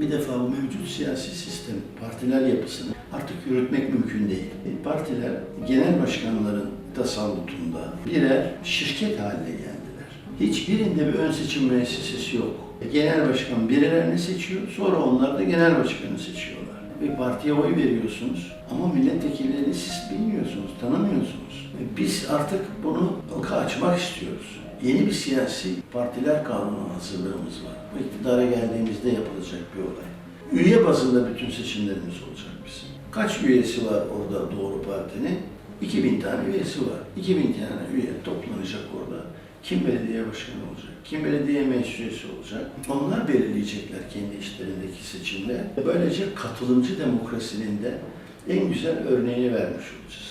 Bir defa mevcut siyasi sistem, partiler yapısını artık yürütmek mümkün değil. Partiler genel başkanların tasallutunda birer şirket haline geldiler. Hiçbirinde bir ön seçim müessesesi yok. Genel başkan birilerini seçiyor, sonra onlar da genel başkanı seçiyorlar. Bir partiye oy veriyorsunuz ama milletvekillerini siz bilmiyorsunuz, tanımıyorsunuz. Biz artık bunu halka açmak istiyoruz. Yeni bir siyasi partiler kanunu hazırlığımız var. Bu iktidara geldiğimizde yapılacak bir olay. Üye bazında bütün seçimlerimiz olacak bizim. Kaç üyesi var orada Doğru Parti'nin? 2000 tane üyesi var. 2000 tane üye toplanacak orada. Kim belediye başkanı olacak? Kim belediye meclis üyesi olacak? Onlar belirleyecekler kendi işlerindeki seçimde. Böylece katılımcı demokrasinin de en güzel örneğini vermiş olacağız.